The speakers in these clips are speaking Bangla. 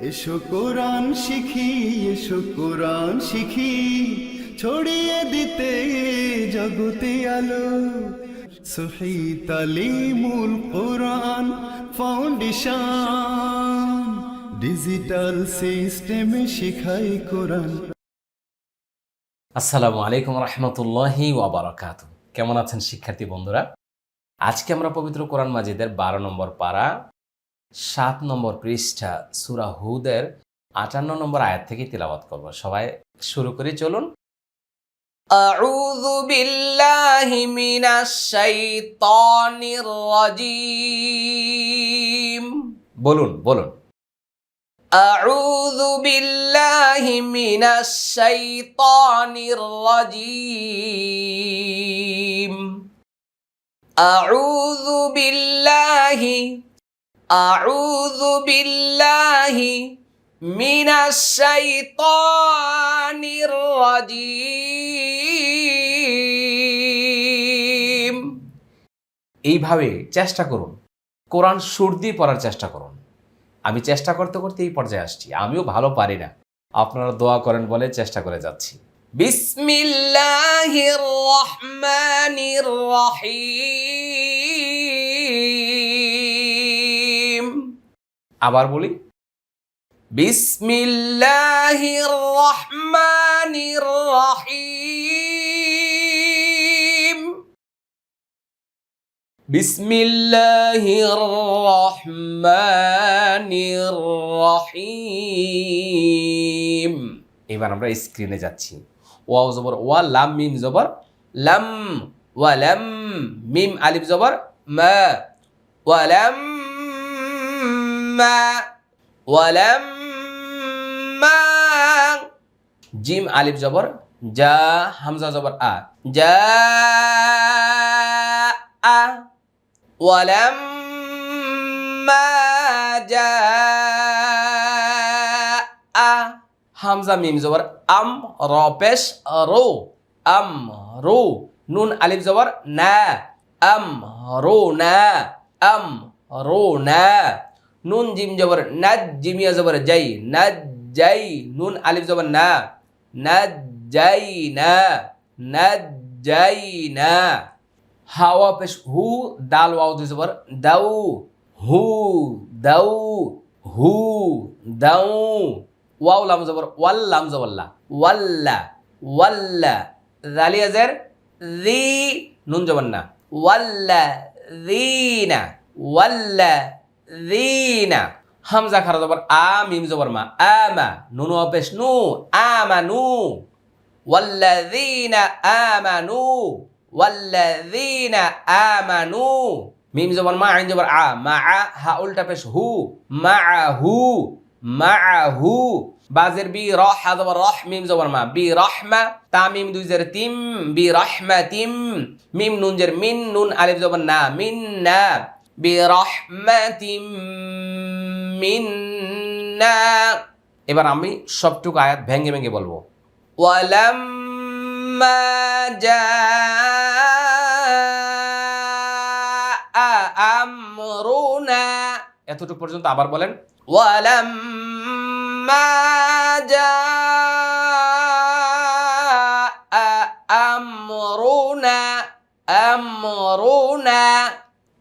এসো কোরআন শিখি, এসো কোরআন শিখি। ছড়িয়ে দিতে জগতে আলো। সহি তালিমুল কোরআন ফাউন্ডেশন। ডিজিটাল সিস্টেমে শিখাই কোরআন। আসসালামু আলাইকুম রহমতুল্লাহি ওয়াবারাকাত কেমন আছেন শিক্ষার্থী বন্ধুরা? আজকে আমরা পবিত্র কোরআন মাজিদের বারো নম্বর পারা সাত নম্বর পৃষ্ঠা সুরা হুদের আটান্ন নম্বর আয়াত থেকে তিলাবাত করব সবাই শুরু করি চলুন أعوذ بالله من الشيطان الرجيم বলুন বলুন أعوذ بالله من الشيطان الرجيم أعوذ بالله أعوذ بالله من الشيطان الرجيم এইভাবে চেষ্টা করুন কোরআন সুর দিয়ে পড়ার চেষ্টা করুন আমি চেষ্টা করতে করতে এই পর্যায়ে আসছি আমিও ভালো পারি না আপনারা দোয়া করেন বলে চেষ্টা করে যাচ্ছি বিসমিল্লাহির রহমানির রহিম আবার বলি। বিসমিল্লাহির রহমানির রহিম। বিসমিল্লাহির রহমানির রহিম। এবার আমরা স্ক্রিনে যাচ্ছি। ওয়াও জবর, ওয়া লাম, মিম জবর, লাম, ওয়া লাম, মিম, আলিফ জবর, মা, ওয়া লাম ولما ولما جيم ألف جبر جا همزة جبر آ جاء ولما جاء همزة ميم جبر أم روبش رو أم رو نون ألف جبر نا أم رو نا أم رو نا. নুন জিম জবর, নাজ জিমিয়া জবর যাই নাজ যাই নুন আলিফ জবর, না, নাজ যাই না, নাজ যাই না। হাওয়া পেশ হু, দাল ওয়াও দুই জবর, দাউ, হু দাউ হু, দাউ। ওয়াও লাম জবর, ওয়াল লাম জবল্লা ওয়াল্লা ওয়াল্লা। জালিয়া জের, জি, নুন জবর, না, ওয়াল্লা জিনা ওয়াল্লা। জিনা হামজা খারা জবর আ মিম জবর মা আমা নুন ওয়া পেশ নু আমানু والذين آمنوا والذين آمنوا মিম জবর মা আইন জবর আ মা আ হা উল্টা পেশ হু মা হু মা হু বাজের বি র হা জবর রহ মিম জবর মা বি রহমা তা মিম দুই জের তিম বি রহমা তিম মিম নুন জের মিন নুন আলিফ জবর না মিন না বি রহমা তিম মিন্না। এবার আমি সবটুকু আয়াত ভেঙে ভেঙে বলব। এতটুকু পর্যন্ত আবার বলেন। ওয়ালাম্মা যা আমরুনা। আমরুনা।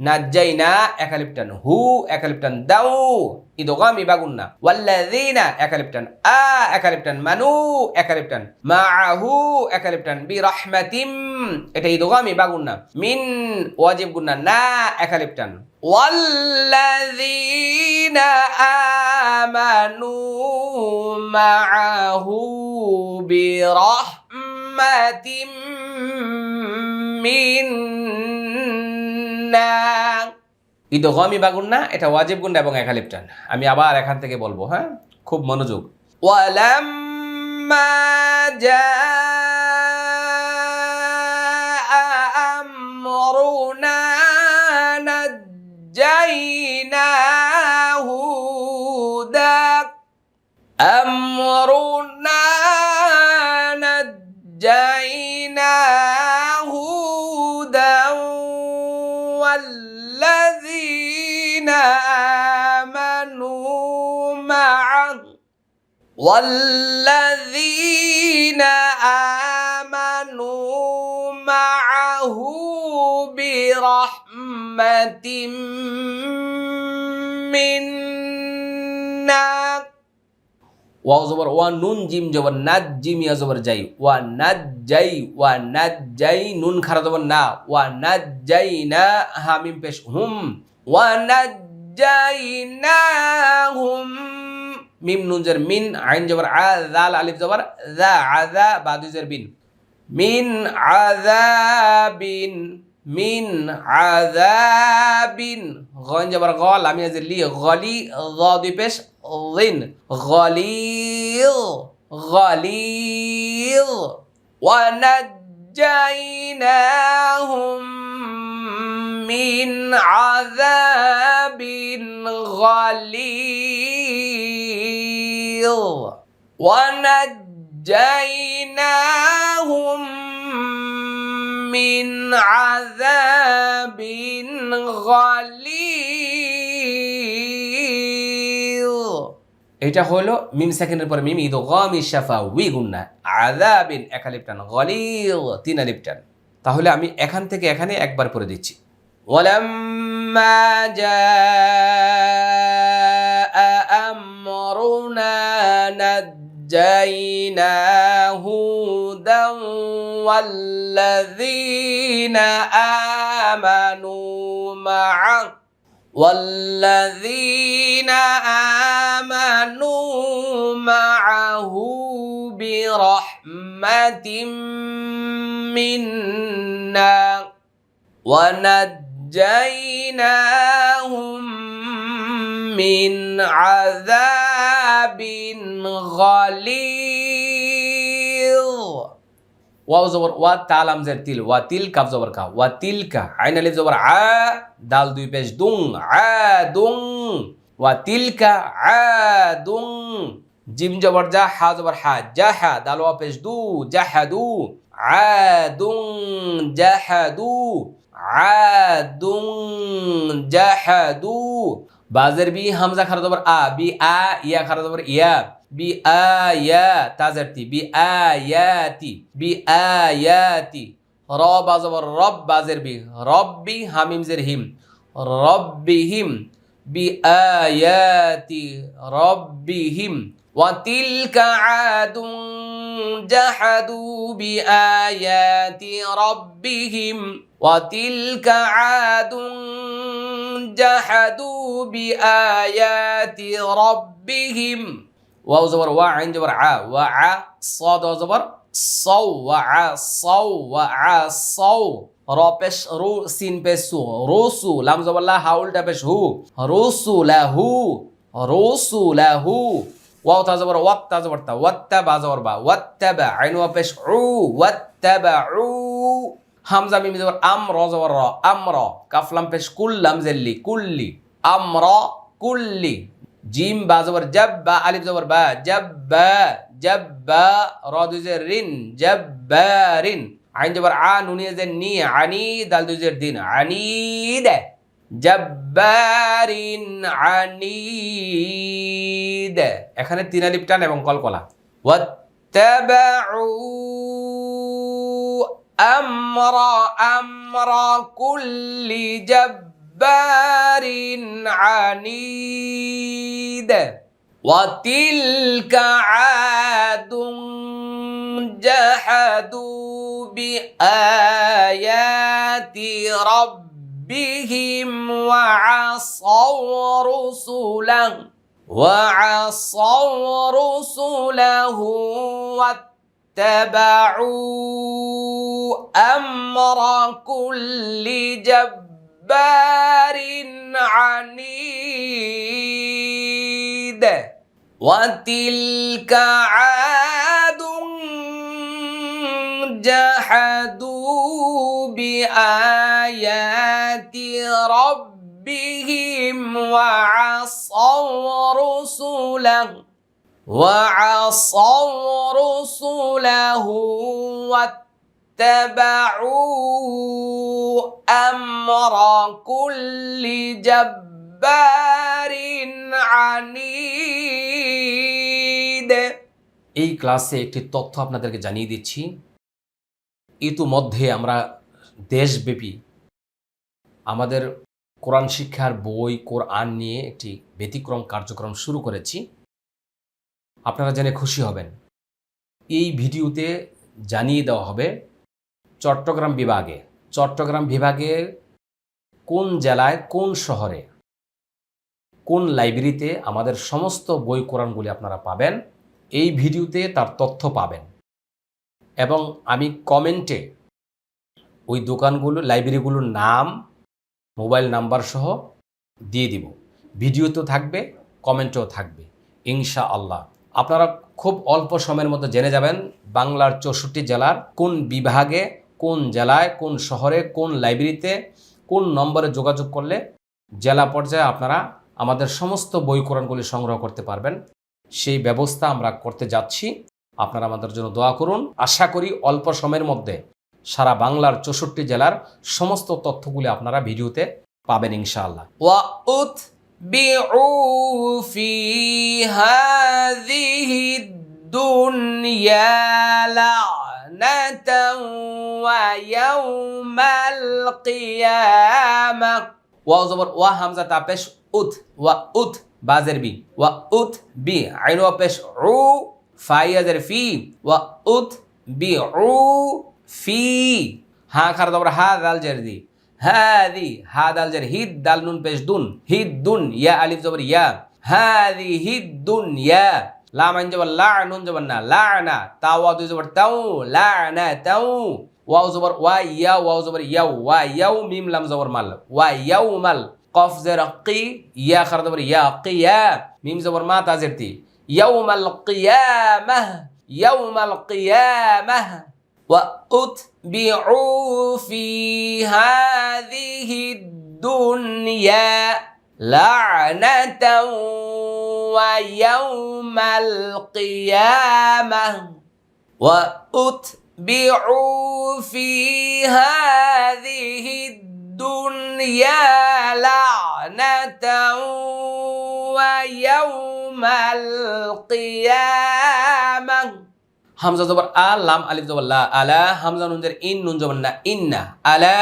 নাজ্জাইনা একালিপ্টান, হু একালিপ্টান, দাউ, ইদগামি বাগুন্না। ওয়াল্লাযিনা একালিপ্টান, আ একালিপ্টান, মানু একালিপ্টান, মাআহু একালিপ্টান বি রাহমাতিম এটা ইদগামি বাগুন্না। মিন ওয়াজিব গুন্না, না একালিপ্টান। ওয়াল্লাযিনা আমানু মাআহু বি গুন্না ঈদ গমি বাগুন না, এটা ওয়াজিব গুন্ডা এবং একালিপ টান। আমি আবার এখান থেকে বলব হ্যাঁ? খুব মনোযোগ। ওয়ালাম্মা والذين آمنوا معه برحمة منا ওয়াও জবর ওয়া নুন জিম জবর নাজ জিম ইয়া জবর যাই ওয়া নাজ যাই ওয়া নাজ যাই নুন খারা জবর না ওয়া নাজ যাই না হামিম পেশ হুম ওয়া নাজ যাই না হুম মিম নুন জের মিন আইন জবর আ জাল আলিফ জবর যা আযা বাদু জের বিন মিন আযাবিন মিন আযাবিন গন জবর গল আমি আজ লি গলি গ দুই পেশ লিন গলিল গলিল ونجيناهم من عذاب غليظ ونجيناهم من عذاب غليظ এটা হলো মিম সেকেন্ডের পরে মিম ইদ গামি শাফা উই গুন্না আযাবিন এক আলিফ টান গলিল তিন আলিফ টান তাহলে আমি এখান থেকে এখানে একবার পড়ে দিচ্ছি ولما جاء نجينا هودا والذين آمنوا معه. والذين آمنوا معه برحمة منا. ونجيناهم من عذاب কিতাবিন গলিল ওয়াও জবর ওয়া তাল আমজের তিল ওয়া তিল কাফ জবর কা ওয়া তিল কা আইন আলিফ জবর আ দাল দুই পেশ দুং আ দুং ওয়া তিল কা আ দুং জিম জবর জা হা জবর হা জা হা দাল ওয়া পেশ দু জা হা দু আ দুং জা হা দু আ দুং জা হা দু বাজের বি হামজা খারা জবর আ বি আ ইয়া খারা জবর ইয়া বি আয়া তাজারতি বি আয়াতি বি আয়াতি র বাজবর রব বাজের বি রব্বি হামিম জের হিম রব্বিহিম বি আয়াতি রব্বিহিম وتلك عاد جحدوا بآيات ربهم وتلك عاد جحدوا بآيات ربهم. واو زبر وا وعين زبر ع وع صاد زبر صو وع صو وع صو. رابش رو سين بسو روسو لام زبر لا حاول دپش هو. روسو له روسو له واو تزبر وقت تزبر تا وتبع زبر با وتبع عين وبش عو وتبعو হামজা মিম জবর আম র জবর র, আমর, কাফলাম পেশ কুল্লাম জেল্লি, কুল্লি, আমর, কুল্লি, জিম বা জবর, জাব্বা, আলিফ জবর বা, জাব্বা জাব্বা, র দুজে রিন জাব্বারিন আইন জবর আ নুনিয়ে যে নি, আনি, দাল দুজের দিন, আনি দে জব্বারিন আনিদ এখানে তিন আলিফ টান এবং কলকলা। ওয়াত্তাবাউ أمر أمر كل جبار عنيد. وتلك عاد جحدوا بآيات ربهم وعصوا رسله وعصوا رسله واتبعوا أمر كل جبار عنيد. وتلك عاد جحدوا بآيات ربهم وعصوا رسله. وعصوا رسله واتبعوا أمر كل جبار عنيد এই ক্লাসে একটি তথ্য আপনাদেরকে জানিয়ে দিচ্ছি ইতিমধ্যে আমরা দেশব্যাপী আমাদের কোরআন শিক্ষার বই কোরআন নিয়ে একটি ব্যতিক্রম কার্যক্রম শুরু করেছি আপনারা জেনে খুশি হবেন। এই ভিডিওতে জানিয়ে দেওয়া হবে চট্টগ্রাম বিভাগে, চট্টগ্রাম বিভাগের কোন জেলায়, কোন শহরে, কোন লাইব্রেরিতে আমাদের সমস্ত বই কোরআনগুলি আপনারা পাবেন, এই ভিডিওতে তার তথ্য পাবেন। এবং আমি কমেন্টে ওই দোকানগুলো, লাইব্রেরিগুলোর নাম, মোবাইল নাম্বার সহ দিয়ে দিব। ভিডিও তো থাকবে, কমেন্টও থাকবে ইনশা আল্লাহ আপনারা খুব অল্প সময়ের মধ্যে জেনে যাবেন বাংলার চৌষট্টি জেলার কোন বিভাগে, কোন জেলায়, কোন শহরে, কোন লাইব্রেরিতে, কোন নম্বরে যোগাযোগ করলে জেলা পর্যায়ে আপনারা আমাদের সমস্ত বই কোরআনগুলি সংগ্রহ করতে পারবেন। সেই ব্যবস্থা আমরা করতে যাচ্ছি। আপনারা আমাদের জন্য দোয়া করুন। আশা করি অল্প সময়ের মধ্যে সারা বাংলার চৌষট্টি জেলার সমস্ত তথ্যগুলি আপনারা ভিডিওতে পাবেন ইনশাআল্লাহ। ওয়া بعوا في هذه الدنيا لعنة ويوم القيامة واو زبر وا همزة تابش اوت و اوت بازر بي و اوت بي عينو بش عو فايزر في و اوت بي عو في ها خرد هذا الجردي জবর হা দাল জের দি হাদি হা দাল জের হিদ দাল নুন পেশ দুন হিদ দুন ইয়া আলিফ জবর ইয়া হাদি হিদ দুন ইয়া লাম আইন জবর লা নুন জবর না লা না তা ওয়া দুই জবর তাও লা না তাও ওয়াও জবর ওয়া ইয়া ওয়াও জবর ইয়াও ওয়া ইয়াও মিম লাম জবর মাল ওয়া ইয়াও মাল কফ وأتبعوا في هذه الدنيا لعنة ويوم القيامة. وأتبعوا في هذه الدنيا لعنة ويوم القيامة. হামজা জবর আ, লাম, আলিফ জবর লা, আলা, হামজা নুন জের ইন, নুন জবর না, ইন্না, আলা,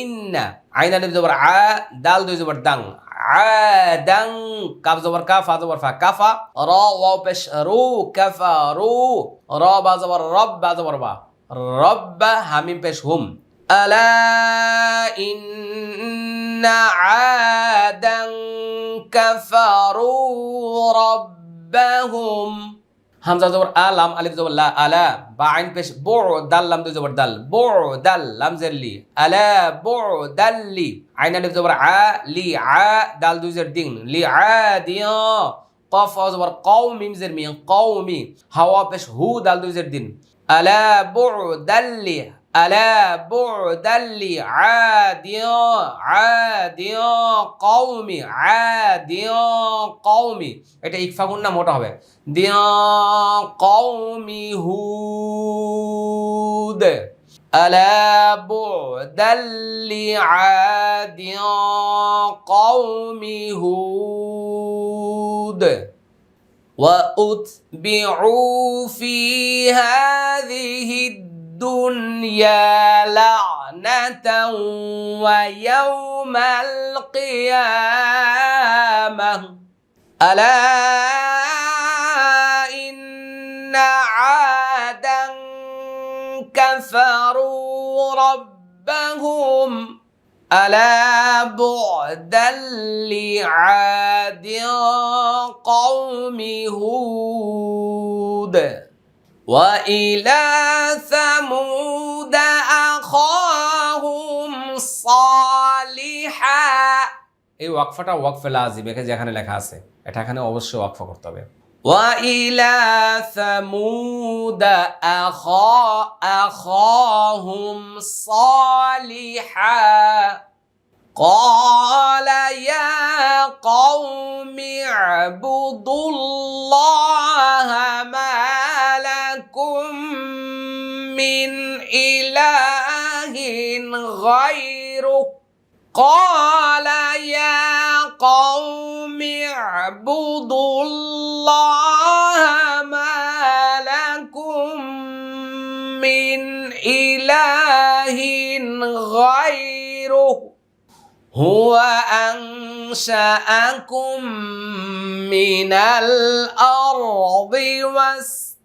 ইন্না, আইন আলিফ জবর আ, দাল দুই জবর দাং আদাং কাফ জবর কা, ফা জবর ফা, কাফা, র, ওয়াও, পেশ, রু, কাফা, রু, র, বা জবর রব, বা জবর বা, রব্বা, হামিম, পেশ, হুম, আলা, ইন্না আদাং কাফারু রব্বাহুম হামজা জবর আলাম আলিফ জবর লা, আলা, বা আইন পেশ বো দাল, লাম, দুই জবর দাল বো দাল, লাম জেরলি আলা বো দাল্লি আইন, আলিফ জবর আ, লি, আ, দাল, দুই জের, দিন, লি, আ দিয় কফ জবর কও, মিম, জের, মি কওমি হাওয়া পেশ, হু, দাল, দুই জের, দিন, আলা বো দাল্লি আলা বো দাল্লি আদিয়া আদিয়া কওমি আদিয়া কওমি এটা ইকফা গুণ না মোটা হবে দিয়া কওমি হুদ ألا بعدا لعاد قوم هود وأتبعوا في هذه الدنيا لعنة ويوم القيامة. ألا إن عادا كفروا ربهم. ألا بعدا لعاد قوم هود. وإلى ثمود أخاهم صالحا এই ওয়াকফাটা ওয়াকফে লাজিম এখানে যেখানে লেখা আছে এটা এখানে অবশ্যই ওয়াকফা করতে হবে وإلى ثمود أخا أخاهم صالحا قال يا قوم اعبدوا الله ما لكم من إله غيره. قال يا قوم اعبدوا الله ما لكم من إله غيره. هو أنشأكم من الأرض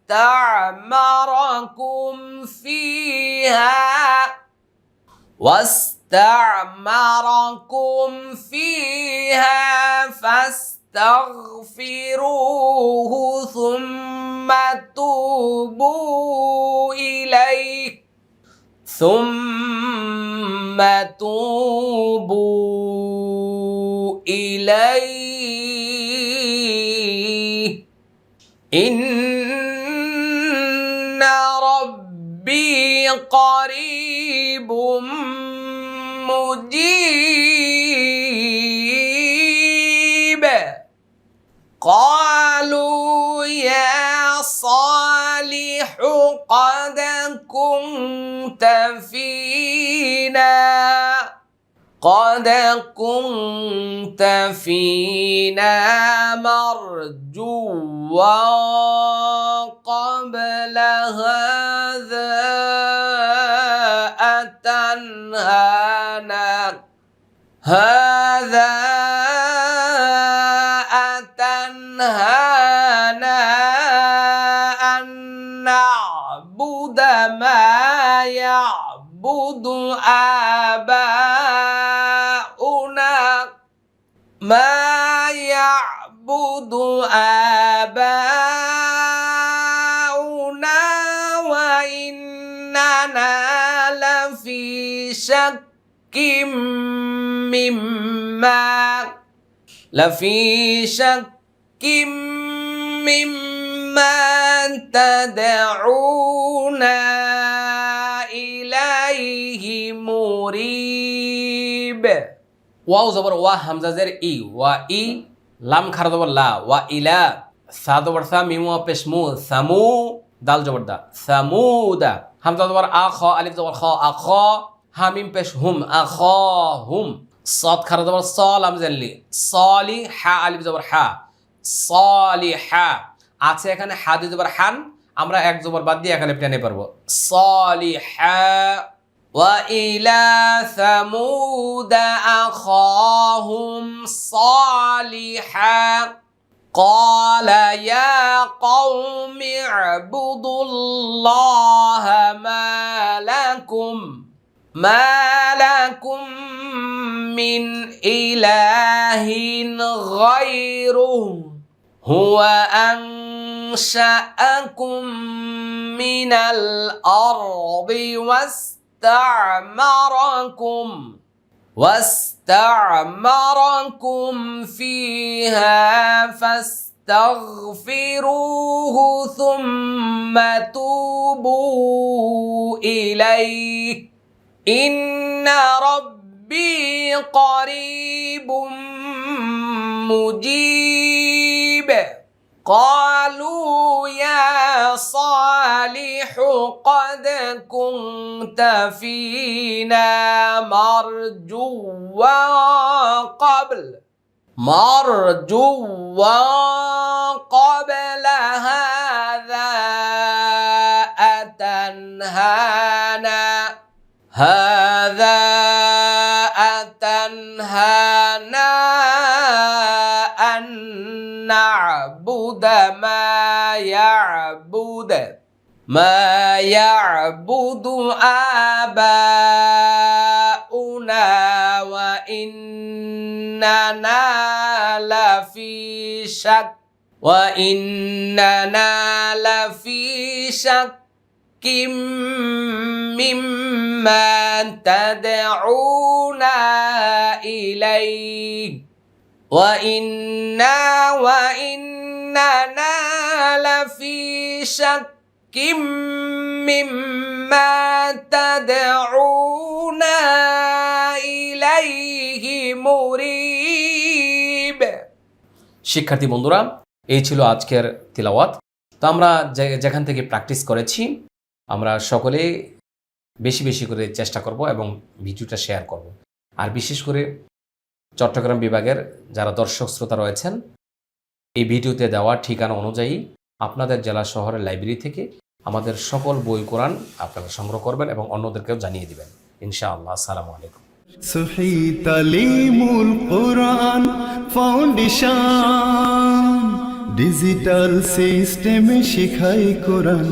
واستعمركم فيها. واستعمركم فيها فاستغفروه ثم توبوا إليه. ثم توبوا إليه. إن قريب مجيب. قالوا يا صالح قد كنت فينا. قد كنت فينا مرجوا قبل هذا أتنهانا هذا أتنهانا أن نعبد ما يعبد آباؤنا. ما يعبد آباؤنا شك مما لفي شك مما تدعونا إليه مريب واو زبر وا همزة زر إي وا إي لام خرد لا وا إلا سا زبر سا ميمو بشمو سمو دال زبر دا سمودا همزة زبر آخا ألف زبر خا أخا হামিম পেশ হুম আ খ হুম صاد খার জবর স লাম জানলি সলি হা আলিফ জবর হা সলি হা আছে এখানে হা দুই জবর হান আমরা এক জবর বাদ দিয়ে এখানে টেনে পারবো সলি হা وإلى ثمود أخاهم صالحا قال يا قوم اعبدوا الله ما لكم ما لكم من إله غيره هو أنشأكم من الأرض واستعمركم واستعمركم فيها فاستغفروه ثم توبوا إليه إن ربي قريب مجيب. قالوا يا صالح قد كنت فينا مرجوا قبل مرجوا قبل هذا أتنهانا. هذا أتنهانا أن نعبد ما يعبد ما يعبد آباؤنا وإننا لفي شك وإننا لفي شك. কিম মিম্মা তাদউনা ইলাইহি ওয়া ইন্না ওয়া ইন্নানা লাফি শাক্কিম মিম্মা শিক্ষার্থী বন্ধুরা, এই ছিল আজকের তিলাওয়াত। তো আমরা যেখান থেকে প্র্যাকটিস করেছি আমরা সকলে বেশি বেশি করে চেষ্টা করব এবং ভিডিওটা শেয়ার করব। আর বিশেষ করে চট্টগ্রাম বিভাগের যারা দর্শক শ্রোতা রয়েছেন, এই ভিডিওতে দেওয়া ঠিকানা অনুযায়ী আপনাদের জেলা শহরের লাইব্রেরি থেকে আমাদের সকল বই, কোরআন আপনারা সংগ্রহ করবেন এবং অন্যদেরকেও জানিয়ে দিবেন। ইনশাআল্লাহ, আসসালামু আলাইকুম। সহি তালিমুল কোরআন ফাউন্ডেশন, ডিজিটাল সিস্টেমে শিখাই কোরআন।